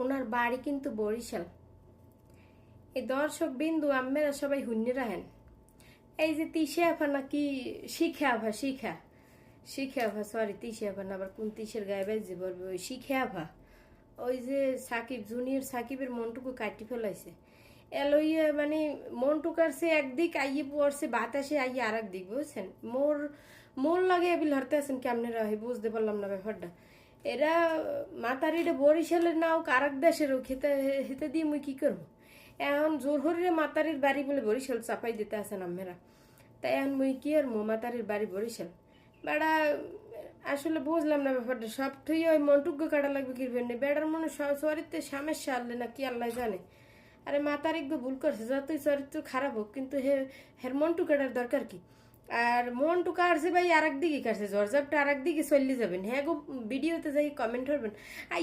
ওনার বাড়ি কিন্তু বরিশাল। এই দর্শক বিন্দু আমেরা সবাই হুন্যে রাহেন এই যে তিসে আফা নাকি শিখে আফা, শিখা। শিখে আফা সরি তিসে আফা না, আবার কোন তিসের গায়ে বাজে বলবে, ওই শিখে আফা। ওই যে সাকিব, জুনিয়র সাকিবের মনটুকু কাটি ফেলাইছে। এলইয়ে মানে মনটু কাটছে একদিক, আইয়ে পড়ছে, বাতাসে আইয়ে আর এক দিক, বুঝছেন? মোর মোর লাগে এবিল হরতে আছেন কেমনে রাহে, বুঝতে পারলাম না ব্যাপারটা। এরা মাতারিটা বরিশালের নাও কারাক দেশেরও খেতে, হেতে দিয়ে মুই কি করব? এখন জোর হরিরে মাতারির বাড়ি বলে বরিশাল চাপাই দিতে আছেন আমেরা তাই এখন মুই কি আর মো মাতারির বাড়ি বরিশাল। বেড়া, আসলে বুঝলাম না ব্যাপারটা। সব তুই ওই মন্টুজ্ঞ কাটা লাগবে কি না বেড়ার মনে সব চরিত্রে সামের আনলে না কি আল্লাহ জানে। আরে মাতারিজ্ঞ ভুল করছে, যতই চরিত্র খারাপ হোক, কিন্তু হে হের মন্টু কাটার দরকার কি? আর মন্টু কাটছে ভাই আর একদিকে কাটছে জর্জাবটা আর একদিকে চললে যাবেন। হ্যাঁ গো, ভিডিওতে যাই কমেন্ট করবেন। আর